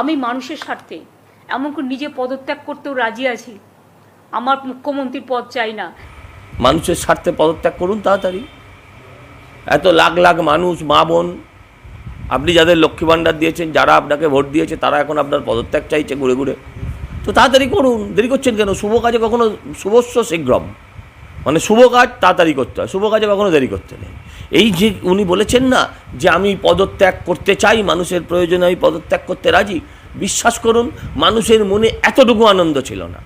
আমি মানুষের স্বার্থে এমনকি নিজে পদত্যাগ করতেও রাজি আছি। আমার মুখ্যমন্ত্রীর পদ চাই না। মানুষের স্বার্থে পদত্যাগ করুন তাড়াতাড়ি। এত লাখ লাখ মানুষ, মা বোন, আপনি যাদের লক্ষ্মী ভাণ্ডার দিয়েছেন, যারা আপনাকে ভোট দিয়েছে, তারা এখন আপনার পদত্যাগ চাইছে ঘুরে ঘুরে। তো তাড়াতাড়ি করুন, দেরি করছেন কেন? শুভ কাজে কখনো শুভস্য শীঘ্রম। মানে শুভ কাজ তাড়াতাড়ি করতে হয়, শুভ কাজে কখনো দেরি করতে নেই। এই যে উনি বলেছেন না যে আমি পদত্যাগ করতে চাই, মানুষের প্রয়োজনে আমি পদত্যাগ করতে রাজি, বিশ্বাস করুন, মানুষের মনে এতটুকু আনন্দ ছিল না।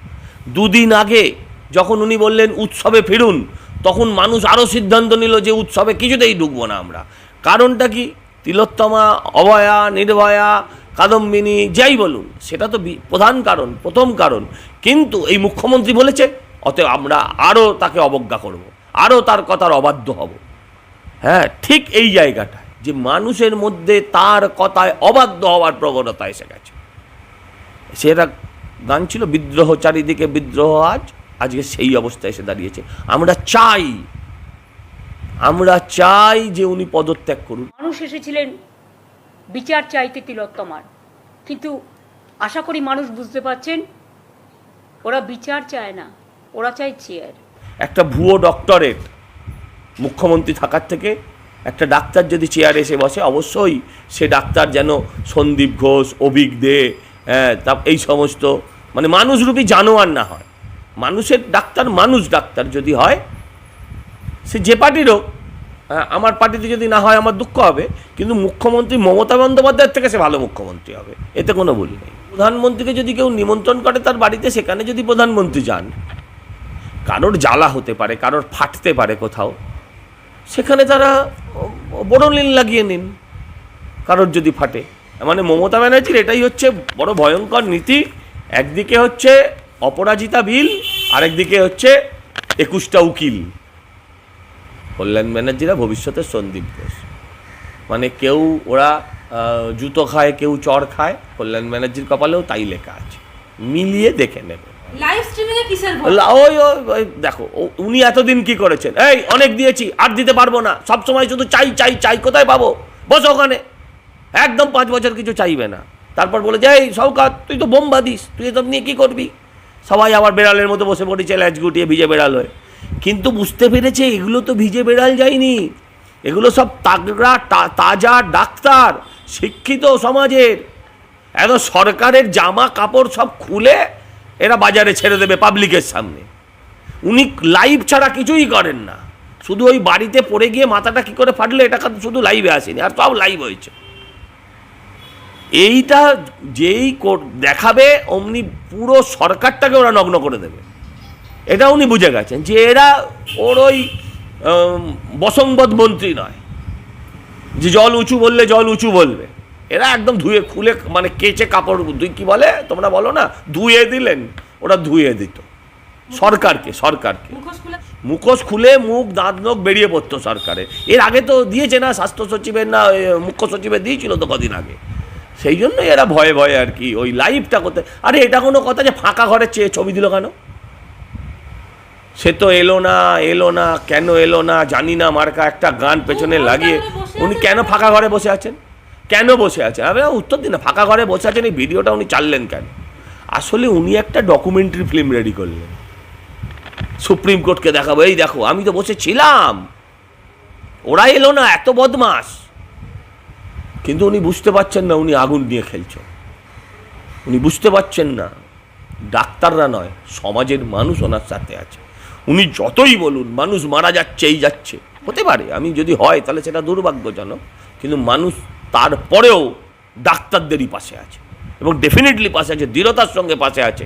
দুদিন আগে যখন উনি বললেন উৎসবে ফিরুন, তখন মানুষ আরও সিদ্ধান্ত নিল যে উৎসবে কিছুতেই ঢুকবো না আমরা। কারণটা কি? তিলোত্তমা অভয়া নির্ভয়া কাদম্বিনী, যাই বলুন, সেটা তো প্রধান কারণ, প্রথম কারণ। কিন্তু এই মুখ্যমন্ত্রী বলেছে অতএব আমরা আরও তাকে অবজ্ঞা করব আরও তার কথার অবাধ্য হব। হ্যাঁ ঠিক এই জায়গাটায় যে মানুষের মধ্যে তার কথায় অবাধ্য হওয়ার প্রবণতা এসে গেছে। সেটা গান ছিল, বিদ্রোহ চারিদিকে বিদ্রোহ আজ, আজকে সেই অবস্থায় এসে দাঁড়িয়েছে। আমরা চাই আমরা চাই যে উনি পদত্যাগ করুন। মানুষ এসেছিলেন, বিচার চাইতে তিলোত্তমার কিন্তু আশা করি মানুষ বুঝতে পারছেন, ওরা বিচার চায় না। ওরা চায় চেয়ার একটা ভুয়ো ডক্টরেট মুখ্যমন্ত্রী থাকার থেকে একটা ডাক্তার যদি চেয়ারে এসে বসে অবশ্যই সে ডাক্তার যেন সন্দীপ ঘোষ অভিক দে হ্যাঁ তা এই সমস্ত মানে মানুষরূপী জানোয়ার না হয়। মানুষের ডাক্তার মানুষ ডাক্তার যদি হয় সে যে পার্টির হ্যাঁ, আমার পার্টিতে যদি না হয় আমার দুঃখ হবে কিন্তু মুখ্যমন্ত্রী মমতা বন্দ্যোপাধ্যায়ের থেকে সে ভালো মুখ্যমন্ত্রী হবে এতে কোনো বলি নেই। প্রধানমন্ত্রীকে যদি কেউ নিমন্ত্রণ করে তার বাড়িতে সেখানে যদি প্রধানমন্ত্রী যান কারোর জ্বালা হতে পারে, কারোর ফাটতে পারে কোথাও। সেখানে তারা বড়লিন লাগিয়ে নিন, কারোর যদি ফাটে। মানে মমতা ব্যানার্জির এটাই হচ্ছে বড় ভয়ঙ্কর নীতি। একদিকে হচ্ছে অপরাজিতা বিল, আরেকদিকে হচ্ছে একুশটা উকিল। কল্যাণ ব্যানার্জিরা ভবিষ্যতের সন্দীপ ঘোষ। মানে কেউ ওরা জুতো খায়, কেউ চর খায়, কল্যাণ ব্যানার্জির কপালেও তাই লেখা আছে। মিলিয়ে দেখে নেবে। দেখো উনি এতদিন কি করেছেন? এই, অনেক দিয়েছি, আর দিতে পারব না। সব সময় শুধু চাই চাই চাই, কোথায় পাবো? বসো ওখানে। একদম পাঁচ বছর কিছু চাইবে না। তারপর বলে যে, এই সৌকাত তুই তো বোম বাঁধিস, তুই এসব নিয়ে কী করবি? সবাই আবার বেড়ালের মতো বসে পড়েছে ল্যাচ গুটিয়ে ভিজে বেড়াল হয়ে। কিন্তু বুঝতে পেরেছে, এগুলো তো ভিজে বেড়াল যায়নি। এগুলো সব তাগড়া তাজা ডাক্তার, শিক্ষিত সমাজের। এত সরকারের জামা কাপড় সব খুলে এরা বাজারে ছেড়ে দেবে পাবলিকের সামনে। উনি লাইভ ছাড়া কিছুই করেন না। শুধু ওই বাড়িতে পড়ে গিয়ে মাথাটা কি করে ফাটলে, এটা শুধু লাইভে আসেনি, আর সব লাইভ হয়েছে। এইটা যেই দেখাবে, অমনি পুরো সরকারটাকে ওরা নগ্ন করে দেবে। এটা উনি বুঝে গেছেন যে এরা ওর ওই বসংবদ মন্ত্রী নয়। যে জল উঁচু বললে জল উঁচু বলবে। এরা একদম ধুয়ে খুলে মানে কেচে কাপড় ধুই কি বলে? তোমরা বলো না ধুয়ে দিলেন ওরা ধুয়ে দিত। সরকারকে সরকারকে। মুখোশ খুলে মুখ দাঁত নখ বেরিয়ে পড়তো সরকারে। এর আগে তো দিয়েছে না স্বাস্থ্য সচিবের না মুখ্য সচিবের দিয়েছিল তো কদিন আগে। সেই জন্য এরা ভয়ে ভয়ে আর কি ওই লাইভটা করতে আরে এটা কোনো কথা যে ফাঁকা ঘরে চেয়ে ছবি দিল কেন? সে তো এলো না এলো না কেন এলো না জানি না মার্কা একটা গান পেছনে লাগিয়ে উনি কেন? ফাঁকা ঘরে বসে আছেন? কেন বসে আছেন? আরে উত্তর দিন না, ফাঁকা ঘরে বসে আছেন, এই ভিডিওটা উনি চাললেন কেন? আসলে উনি একটা ডকুমেন্টারি ফিল্ম রেডি করলেন। সুপ্রিম কোর্টকে দেখাবো, এই দেখো, আমি তো বসে ছিলাম। ওরা এলো না, এত বদমাস কিন্তু উনি বুঝতে পারছেন না, উনি আগুন নিয়ে খেলছেন। উনি বুঝতে পারছেন না, ডাক্তাররা নয়, সমাজের মানুষ ওনার সাথে আছে। উনি যতই বলুন, মানুষ মারা যাচ্ছে, এই যাচ্ছে। হতে পারে, আমি যদি হয়, তাহলে সেটা দুর্ভাগ্যজনক। কিন্তু মানুষ তারপরেও ডাক্তারদেরই পাশে আছে এবং ডেফিনেটলি পাশে আছে দৃঢ়তার সঙ্গে পাশে আছে।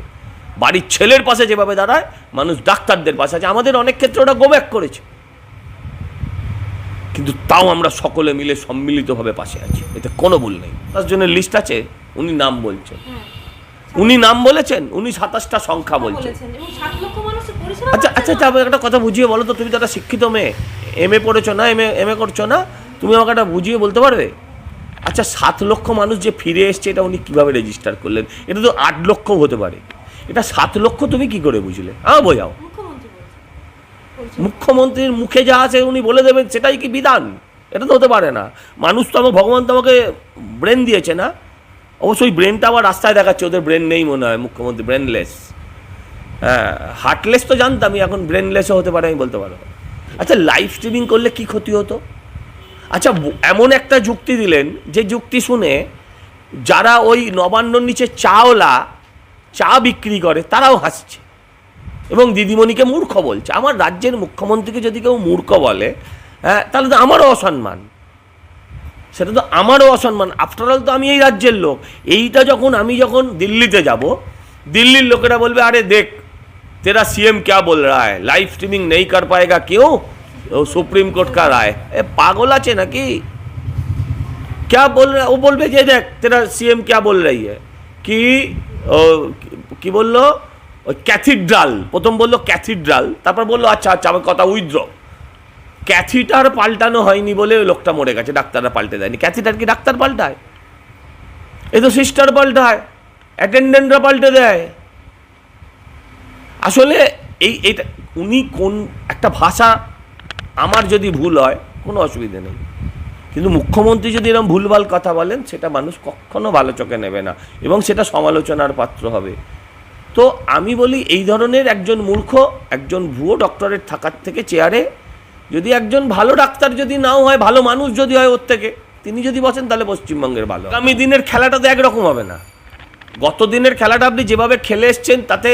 বাড়ির ছেলের পাশে যেভাবে দাঁড়ায় মানুষ ডাক্তারদের পাশে আছে। আমাদের অনেক ক্ষেত্রে ওটা গোব্যাক করেছে। কিন্তু তাও আমরা সকলে মিলে সম্মিলিতভাবে পাশে আছি। এতে কোনো ভুল নেই। তার জন্য লিস্ট আছে উনি নাম বলছেন। হ্যাঁ। উনি নাম বলেছেন উনি সাতাশটা সংখ্যা বলছেন। বলেছেন। আচ্ছা আচ্ছা। আচ্ছা আমাকে একটা কথা বুঝিয়ে বলো তো তুমি তো একটা শিক্ষিত মেয়ে। এম এ পড়েছো না এম এ এম এ করছ না? তুমি আমাকে একটা বুঝিয়ে বলতে পারবে? আচ্ছা সাত লক্ষ মানুষ যে ফিরে এসছে, এটা উনি কীভাবে রেজিস্টার করলেন? এটা তো আট লক্ষ হতে পারে। এটা সাত লক্ষ তুমি কি করে বুঝলে? হ্যাঁ বোঝাও। মুখ্যমন্ত্রীর মুখে যা আছে উনি বলে দেবেন, সেটাই কি বিধান? এটা তো হতে পারে না। মানুষ তো আমার ভগবান তো আমাকে ব্রেন দিয়েছে না? অবশ্যই ব্রেনটা আবার রাস্তায় দেখাচ্ছে, ওদের ব্রেন নেই মনে হয়, মুখ্যমন্ত্রী ব্রেনলেস হ্যাঁ হার্টলেস তো জানতামই, এখন ব্রেনলেসও হতে পারে, আমি বলতে পারব। আচ্ছা লাইভ স্ট্রিমিং করলে কি ক্ষতি হতো? আচ্ছা এমন একটা যুক্তি দিলেন, যে যুক্তি শুনে যারা ওই নবান্নর নিচে চাওলা, চা বিক্রি করে, তারাও হাসছে। এবং দিদিমণিকে মূর্খ বলছে। আমার রাজ্যের মুখ্যমন্ত্রীকে যদি কেউ মূর্খ বলে হ্যাঁ তাহলে তো আমারও অসম্মান। সেটা তো আমারও অসম্মান। আফটারঅল তো আমি এই রাজ্যের লোক। এইটা যখন আমি যখন দিল্লিতে যাব, দিল্লির লোকেরা বলবে, আরে দেখ, তেরা সিএম ক্যা বল রা হ্যাঁ লাইভ স্ট্রিমিং নেই কর পায়েগা। কেউ সুপ্রিম কোর্ট কার রায়। এ পাগল আছে নাকি? কে বল ও বলবে যে দেখ, তেরা সিএম কে বল রই बोल কি বলল? ক্যাথিড্রাল। প্রথম বলল ক্যাথিড্রাল, তারপর বলল আচ্ছা আচ্ছা আমার কথা উইথড্র। ক্যাথিটার পাল্টানো হয়নি বলে লোকটা মরে গেছে ডাক্তাররা পাল্টে দেয়নি। ক্যাথিটার কি ডাক্তার পাল্টায়? এ তো সিস্টার পাল্টায়, অ্যাটেন্ডেন্টরা পাল্টে দেয়। আসলে এই, এটা, উনি কোন একটা ভাষা আমার যদি ভুল হয়, কোনো অসুবিধে নেই। কিন্তু মুখ্যমন্ত্রী যদি এরকম ভুলভাল কথা বলেন, সেটা মানুষ কখনো ভালো চোখে নেবে না এবং সেটা সমালোচনার পাত্র হবে। তো আমি বলি এই ধরনের একজন মূর্খ, একজন ভুয়ো ডক্টরেট থাকার থেকে চেয়ারে যদি একজন ভালো ডাক্তার যদি নাও হয়, ভালো মানুষ যদি হয় ওর থেকে, তিনি যদি বসেন তাহলে পশ্চিমবঙ্গের ভালো। আগামী দিনের খেলাটা তো একরকম হবে না। গত দিনের খেলাটা আপনি যেভাবে খেলে এসছেন, তাতে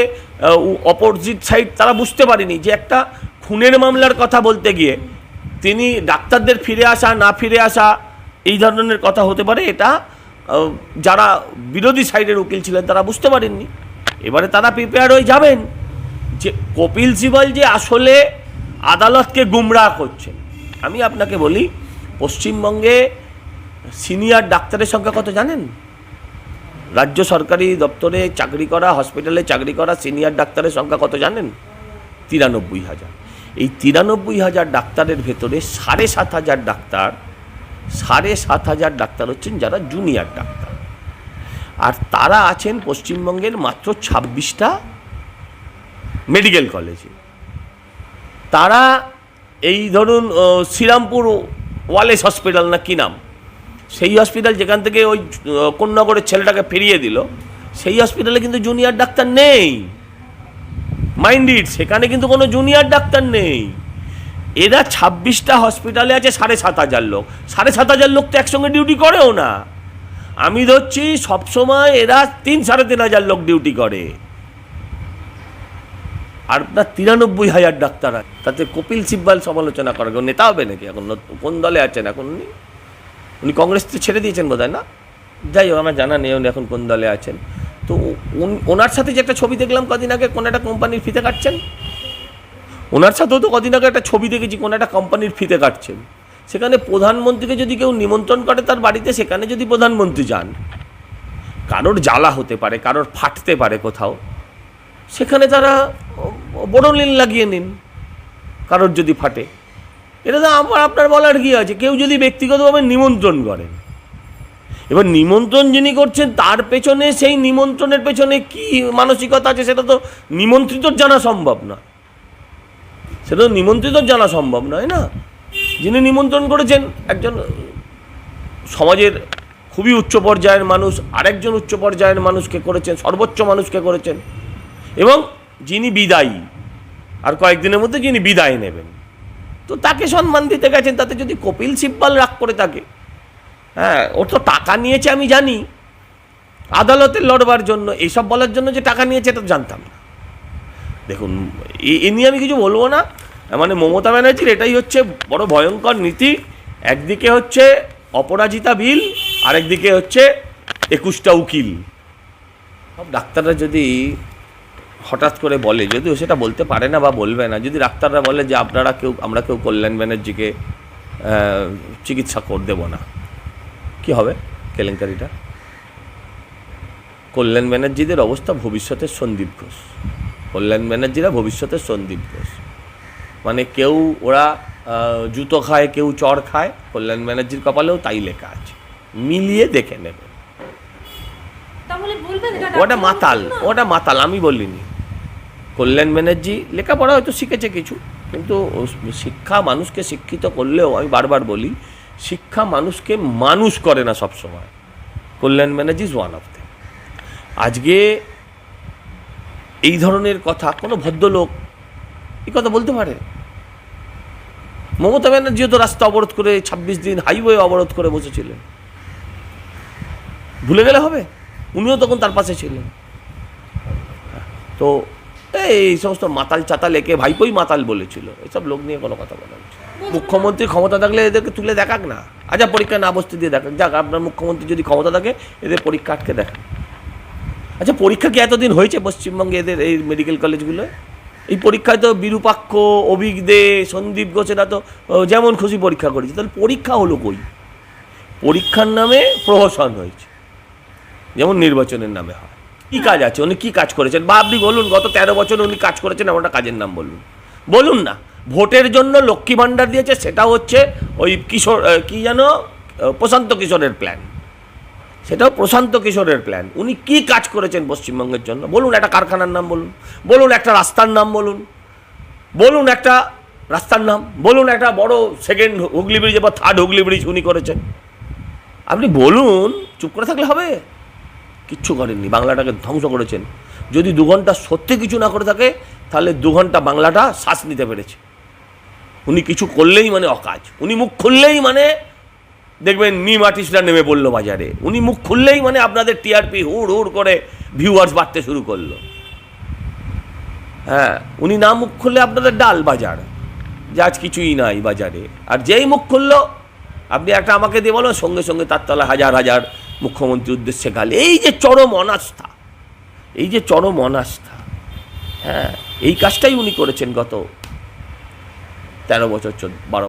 অপোজিট সাইড তারা বুঝতে পারেনি যে একটা খুনের মামলার কথা বলতে গিয়ে তিনি ডাক্তারদের ফিরে আসা, না ফিরে আসা, এই ধরনের কথা হতে পারে, এটা যারা বিরোধী সাইডের উকিল ছিলেন তারা বুঝতে পারেননি। এবারে তারা প্রিপেয়ার হয়ে যাবেন যে কপিল সিবাল যে আসলে আদালতকে গুমরাহ করছেন আমি আপনাকে বলি, পশ্চিমবঙ্গে সিনিয়র ডাক্তারের সংখ্যা কত জানেন? রাজ্য সরকারি দপ্তরে চাকরি করা হসপিটালে চাকরি করা সিনিয়র ডাক্তারের সংখ্যা কত জানেন? তিরানব্বই হাজার। এই তিরানব্বই হাজার ডাক্তারের ভেতরে সাড়ে সাত হাজার ডাক্তার, সাড়ে সাত হাজার ডাক্তার হচ্ছেন যারা জুনিয়র ডাক্তার। আর তারা আছেন পশ্চিমবঙ্গের মাত্র ছাব্বিশটা মেডিকেল কলেজে তারা এই ধরুন শ্রীরামপুর ওয়ালেস হসপিটাল না কি নাম? সেই হসপিটাল যেখান থেকে ওই আহ, কোন্নগরের ছেলেটাকে ফিরিয়ে দিল সেই হসপিটালে কিন্তু জুনিয়র ডাক্তার নেই। মাইন্ড ইট সেখানে কিন্তু কোনো জুনিয়র ডাক্তার নেই। এরা ছাব্বিশটা হসপিটালে আছে সাড়ে সাত হাজার লোক। সাড়ে সাত হাজার লোক তো একসঙ্গে ডিউটি করেও না। আমি ধরছি সবসময় এরা তিন সাড়ে তিন হাজার লোক ডিউটি করে। আর আপনার তিরানব্বই হাজার ডাক্তার আছে। তাতে কপিল সিব্বাল সমালোচনা করা। নেতা হবে নাকি? এখন কোন দলে আছেন এখন উনি কংগ্রেস তো ছেড়ে দিয়েছেন বোধ না? যাই হোক, আমার জানা নেই উনি এখন কোন দলে আছেন। তো ওনার সাথে যে একটা ছবি দেখলাম কদিন আগে, কোন একটা কোম্পানির ফিতে কাটছেন? ওনার সাথেও তো কদিন আগে একটা ছবি দেখেছি, কোন একটা কোম্পানির ফিতে কাটছেন। সেখানে প্রধানমন্ত্রীকে যদি কেউ নিমন্ত্রণ করে তার বাড়িতে, সেখানে যদি প্রধানমন্ত্রী যান, কারোর জ্বালা হতে পারে, কারোর ফাটতে পারে কোথাও, সেখানে তারা বড়লিন লাগিয়ে নিন, কারোর যদি ফাটে। এটা তো আমার আপনার বলার কি আছে? কেউ যদি ব্যক্তিগতভাবে নিমন্ত্রণ করেন এবার নিমন্ত্রণ যিনি করছেন, তার পেছনে সেই নিমন্ত্রণের পেছনে কি মানসিকতা আছে, সেটা তো নিমন্ত্রিত জানা সম্ভব না। সেটা তো নিমন্ত্রিত জানা সম্ভব নয় না? যিনি নিমন্ত্রণ করেছেন, একজন সমাজের খুবই উচ্চ পর্যায়ের মানুষ, আরেকজন উচ্চ পর্যায়ের মানুষকে করেছেন, সর্বোচ্চ মানুষকে করেছেন। এবং যিনি বিদায়ী, আর কয়েকদিনের মধ্যে যিনি বিদায় নেবেন। তো তাকে সম্মান দিতে গেছেন, তাতে যদি কপিল সিব্বাল রাগ করে থাকে। হ্যাঁ ওর তো টাকা নিয়েছে আমি জানি। আদালতে লড়বার জন্য এইসব বলার জন্য যে টাকা নিয়েছে এটা জানতাম না। দেখুন, এ নিয়ে আমি কিছু বলব না। মানে মমতা ব্যানার্জির এটাই হচ্ছে বড় ভয়ঙ্কর নীতি। একদিকে হচ্ছে অপরাজিতা বিল, আরেকদিকে হচ্ছে একুশটা উকিল। সব ডাক্তাররা যদি হঠাৎ করে বলে যদিও সেটা বলতে পারে না বা বলবে না যদি ডাক্তাররা বলে যে আপনারা কেউ আমরা কেউ কল্যাণ ব্যানার্জিকে চিকিৎসা করে দেবো না। কি হবে কেলেঙ্কারিটা? কল্যাণ ব্যানার্জিদের অবস্থা ভবিষ্যতের সন্দীপ ঘোষ। কল্যাণ ব্যানার্জিরা ভবিষ্যতের সন্দীপ ঘোষ। মানে কেউ ওরা জুতো খায় কেউ চর খায় কল্যাণ ব্যানার্জির কপালেও তাই লেখা আছে। মিলিয়ে দেখে নেবে। ওটা মাতাল ওটা মাতাল আমি বলিনি। কল্যাণ ব্যানার্জি, লেখাপড়া হয়তো শিখেছে কিছু, কিন্তু শিক্ষা মানুষকে শিক্ষিত করলেও আমি বারবার বলি, শিক্ষা মানুষকে মানুষ করে না সবসময়। Kalyan Banerjee is one of the আজকে এই ধরনের কথা, কোনো ভদ্রলোক এই কথা বলতে পারে? মমতা ব্যানার্জিও তো রাস্তা অবরোধ করে ছাব্বিশ দিন হাইওয়ে অবরোধ করে বসেছিলেন। ভুলে গেলে হবে? উনিও তখন তার পাশে ছিলেন। তো এই সমস্ত মাতাল চাতাল একে ভাইপোই মাতাল বলেছিল। এসব লোক নিয়ে কোনো কথা বলা হচ্ছে মুখ্যমন্ত্রী ক্ষমতা থাকলে এদেরকে তুলে দেখাক না। আচ্ছা পরীক্ষা না বসতে দিয়ে দেখাক। যাক, আপনার মুখ্যমন্ত্রী যদি ক্ষমতা থাকে, এদের পরীক্ষা আটকে দেখান আচ্ছা পরীক্ষা কি এতদিন হয়েছে পশ্চিমবঙ্গে এদের এই মেডিকেল কলেজগুলো এই পরীক্ষায় তো বিরূপাক্ষ অভিক দে, সন্দীপ ঘোষেরা তো যেমন খুশি পরীক্ষা করেছে। তাহলে পরীক্ষা হলো কই? পরীক্ষার নামে প্রহসন হয়েছে। যেমন নির্বাচনের নামে হয়। কী কাজ আছে? উনি কী কাজ করেছেন? বা আপনি বলুন, গত তেরো বছর উনি কাজ করেছেন এমন একটা কাজের নাম বলুন। বলুন না, ভোটের জন্য লক্ষ্মী ভাণ্ডার দিয়েছে, সেটা হচ্ছে ওই কিশোর কি যেন প্রশান্ত কিশোরের প্ল্যান সেটাও প্রশান্ত কিশোরের প্ল্যান উনি কি কাজ করেছেন পশ্চিমবঙ্গের জন্য? বলুন, একটা কারখানার নাম বলুন বলুন, একটা রাস্তার নাম বলুন বলুন, একটা রাস্তার নাম, বলুন, একটা বড় সেকেন্ড হুগলি ব্রিজ বা থার্ড হুগলি ব্রিজ উনি করেছেন। আপনি বলুন, চুপ করে থাকলে হবে? কিচ্ছু করেননি, বাংলাটাকে ধ্বংস করেছেন। যদি দু ঘণ্টা সত্যি কিছু না করে থাকে, তাহলে দু ঘণ্টা বাংলাটা শ্বাস নিতে পেরেছে। উনি কিছু করলেই মানে অকাজ। উনি মুখ খুললেই মানে দেখবেন মিম আর্টিস্টরা নেমে পড়ল বাজারে। উনি মুখ খুললেই মানে আপনাদের টিআরপি হুড় হুড় করে ভিউয়ার্স বাড়তে শুরু করল। হ্যাঁ উনি না মুখ খুললে আপনাদের ডাল বাজার, যে আজ কিছুই নাই বাজারে। আর যেই মুখ খুললো, আপনি একটা আমাকে দিয়ে বলো সঙ্গে সঙ্গে তার তলা হাজার হাজার মুখ্যমন্ত্রীর উদ্দেশ্যে গাল। এই যে চরম অনাস্থা, এই যে চরম অনাস্থা হ্যাঁ এই কাজটাই উনি করেছেন গত তেরো বছর চোদ্দ, বারো